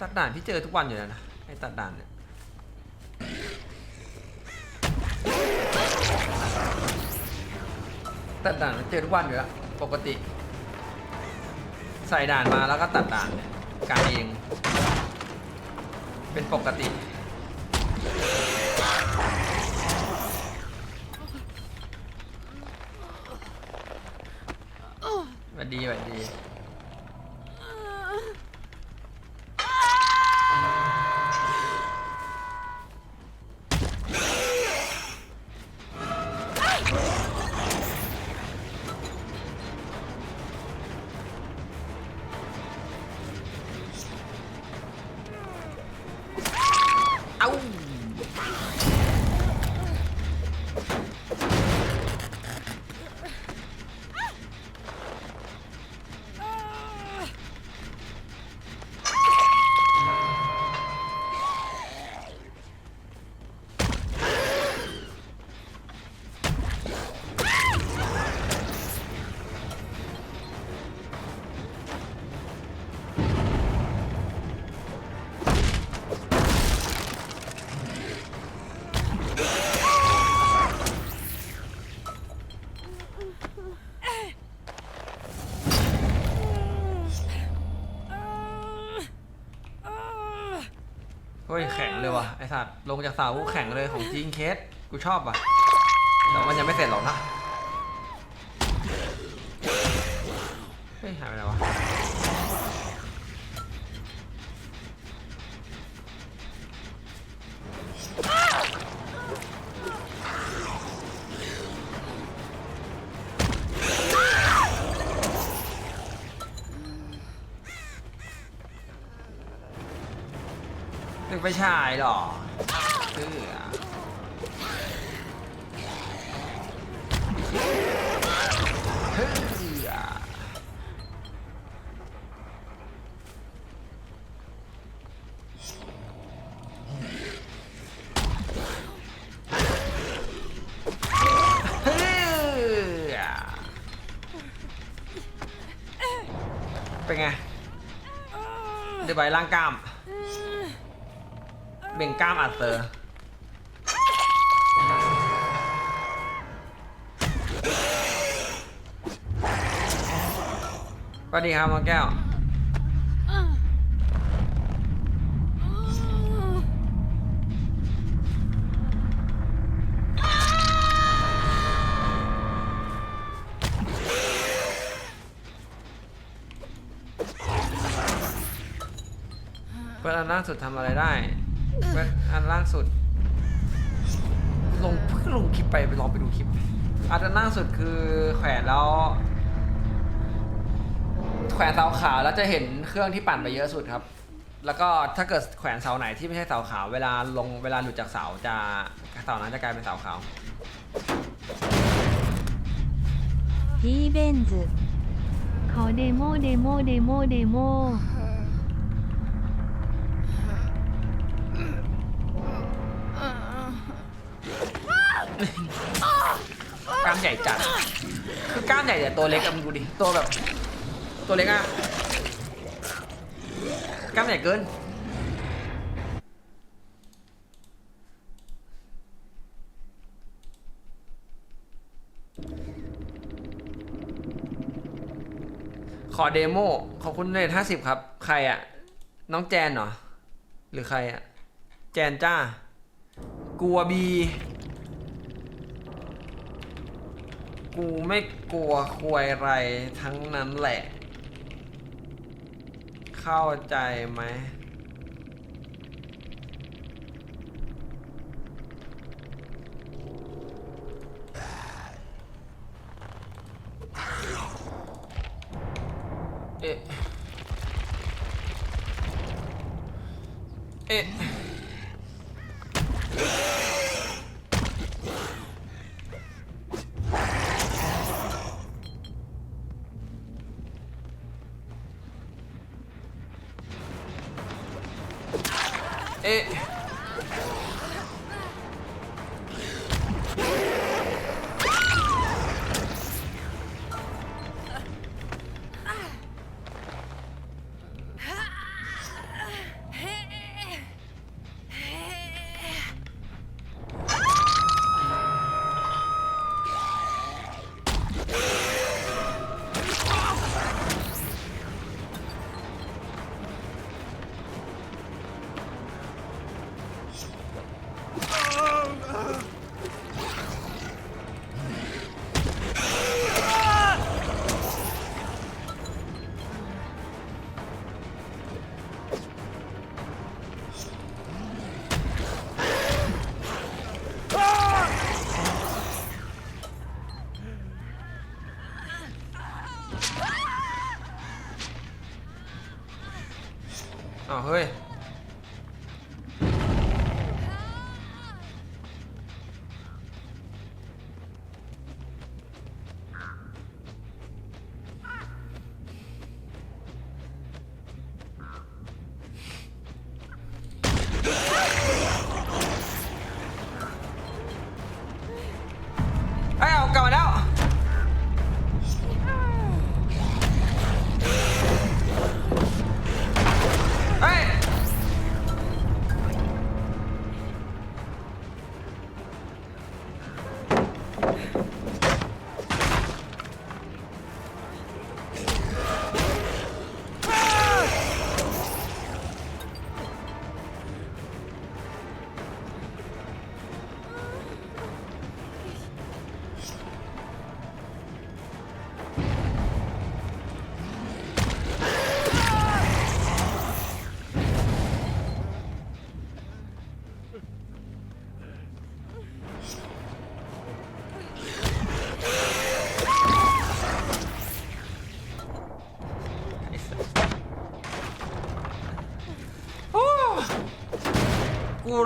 ตัดด่านที่เจอทุกวันอยู่แล้วนะไอ้ตัดด่านเนี่ยตัดด่านมันเจอทุกวันอยู่แล้วปกติ ใส่ด่านมาแล้วก็ตัดด่านการเอง เป็นปกติหวัดดีหวัดดี สัตว์ลงจากเสาแข็งเลยของจริงเคสกูชอบว่ะแต่มันยังไม่เสร็จหรอกนะเฮ้ยหายไปไหนวะนึกไปฉายหรอ เสื้อเฮ้ยเฮ้ยเป็นไงเดี๋ยวไปล่างกล้าม เบ่งกล้ามอัดเตอร์สวัสดีครับน้องแก้ว เปิดอันล่าสุดทำอะไรได้ เปิดอันล่างสุด ลงเพิ่งลงคลิปไปไปลองไปดูคลิป อันล่างสุดคือแขวนแล้ว แขวนเสาขาวแล้วจะเห็นเครื่องที่ปั่นไปเยอะสุดครับ แล้วก็ถ้าเกิดแขวนเสาไหนที่ไม่ใช่เสาขาวเวลาลงเวลาหลุดจากเสาจะเสานั้นจะกลายเป็นเสาขาวพี่เบนซ์ขอเดโมเดโมเดโมเดโม กล้ามใหญ่จัด คือกล้ามใหญ่แต่ตัวเล็กอะมึงดูดิ ตัวแบบ ตัวเล็กอะกล้ามใหญ่เกิน ขอเดโม ขอบคุณเนทห้าสิบครับ ใครอะน้องแจนเหรอ หรือใครอะแจนจ้ากลัวบี กูไม่กลัวควยไรทั้งนั้นแหละ เข้าใจไหม เอ๊เอ๊ะ เฮ้ย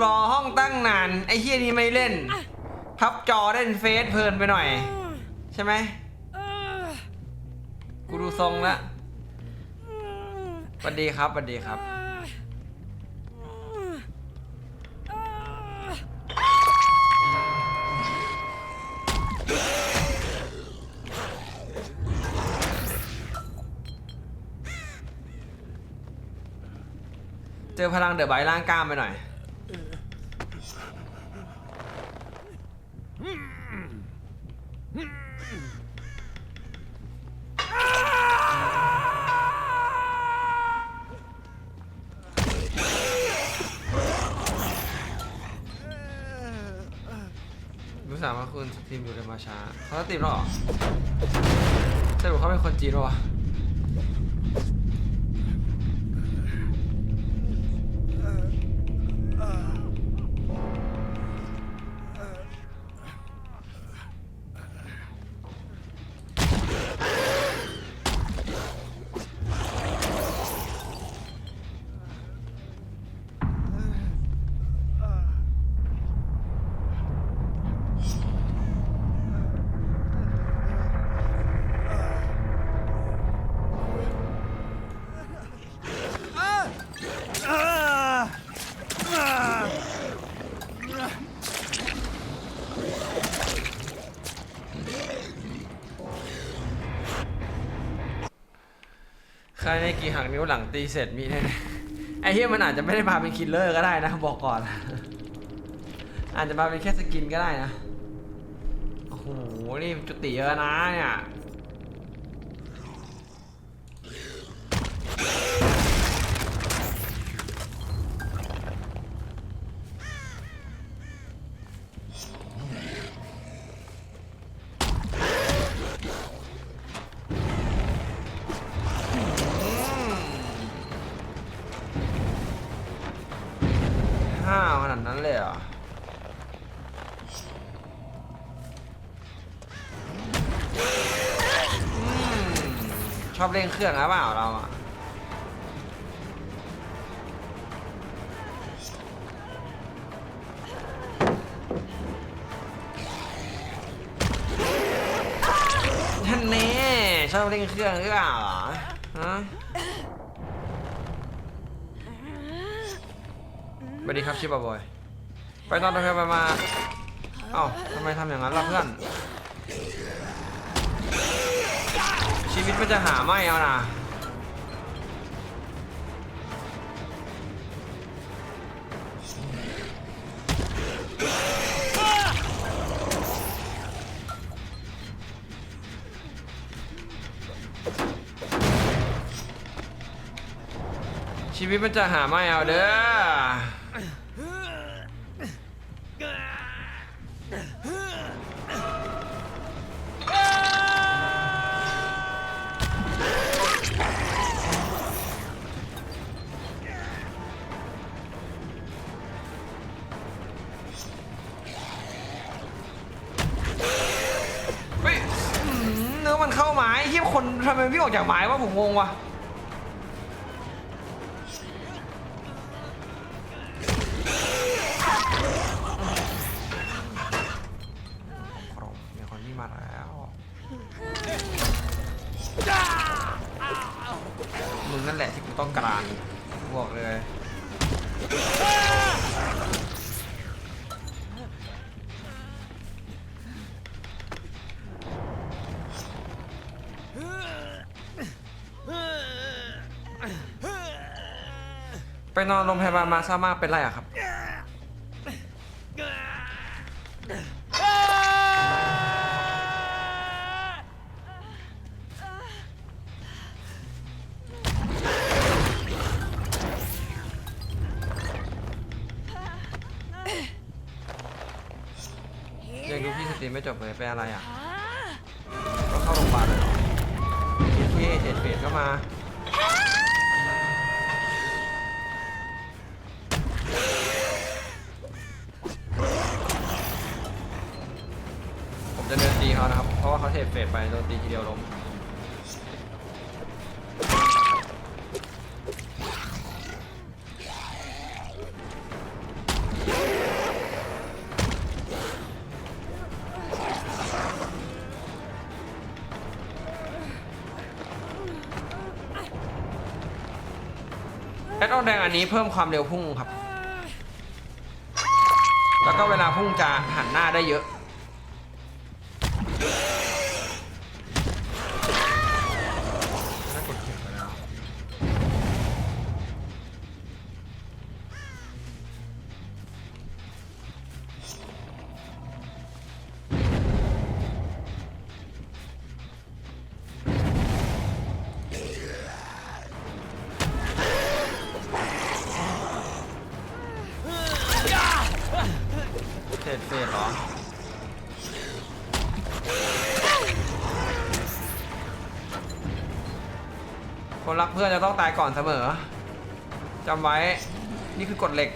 รอห้องตั้งนาน ไอ้เฮียนี้ไม่เล่น พับจอเล่นเฟซเพลินไปหน่อย ใช่ไหม กูดูทรงละสวัสดีครับสวัสดีครับ เจอพลังเดอะไบร่างกล้ามไปหน่อย รู้สามว่าคุณสตีมอยู่เลยมาช้าเขาสตีมแล้วเหรอสรุปเขาเป็นคนจีนหรอ ครในกี่หักนิ้วหลังตีเสร็จมีแน่ๆไอ้เฮียมันอาจจะไม่ได้มาเป็นคิลเลอร์ก็ได้นะบอกก่อน อาจจะมาเป็นแค่สกินก็ได้นะ โอ้โห นี่จุติเยอะนะเนี่ย นั้นเลยเหรชอบเล่นเครื่องหรือเปล่าเราอะท่านนี้ชอบเล่นเครื่องหรือเปล่าฮะ สวัสดีครับชิบะบอย ไปนอนโรงพยาบาลมาเอ้าทำไมทำอย่างนั้นล่ะเพื่อน ชีวิตมันจะหาไม่เอานะชีวิตมันจะหาไม่เอาเด้อ เฮ้ยอื้อหือเนื้อมันเข้าไม้เฮียคนทำไมวิ่งออกจากไม้วะผมงงวะ ต้องการบอกเลยไปนอนโรงพยาบาลมาซ่ามากเป็นไรอะครับ ยังดูพี่สตรีม ไม่จบเลยเป็นอะไรอะก็เข้าโรงพยาบาลเลยเหรอพี่เจ็ดเปลี่ยนก็มาผมจะเดินตีเขานะครับ เพราะว่าเขาเทรดเฟดไปโดนตีทีเดียวล้ม นแดงอันนี้เพิ่มความเร็วพุ่งครับ แล้วก็เวลาพุ่งจะหันหน้าได้เยอะ คนรักเพื่อนจะต้องตายก่อนเสมอจำไว้ นี่คือกฎเหล็ก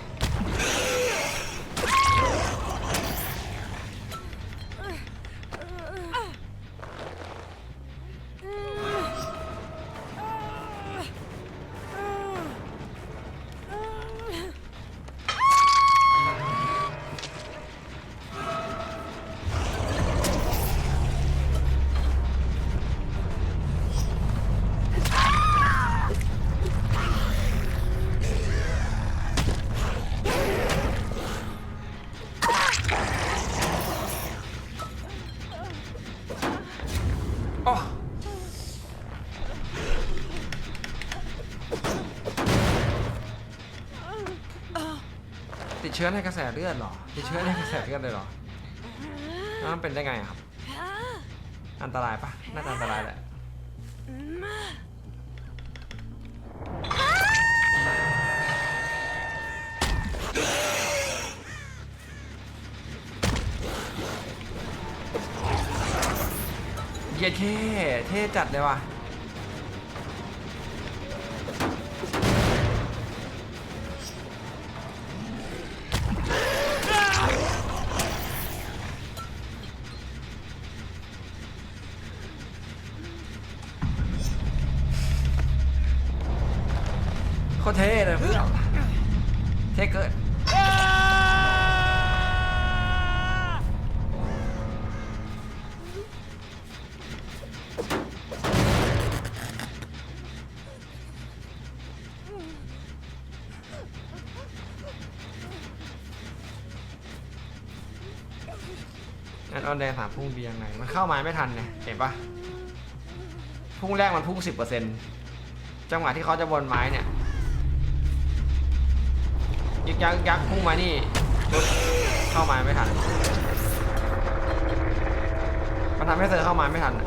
ชื้อในกระแสเลือดเหรอติดเชื้อในกระแสเลือดเลยเหรอแล้วมันเป็นได้ไงอะครับ อันตรายปะน่าจะอันตรายแหละเย้เท่เท่จัดเลยว่ะ โคตรเท่เลยเพื่อนเท่เกินอันออนแดงสามพุ่งเบียงไงมันเข้ามาไม่ทันไงเห็นปะพุ่งแรกมันพุ่งสิบเปอร์เซ็นต์จังหวะที่เขาจะบนไม้เนี่ย ยักยึกยักพุ่งมานี่ปุ๊บเข้ามาไม่ทันมันทำให้เธอเข้ามาไม่ทันอะ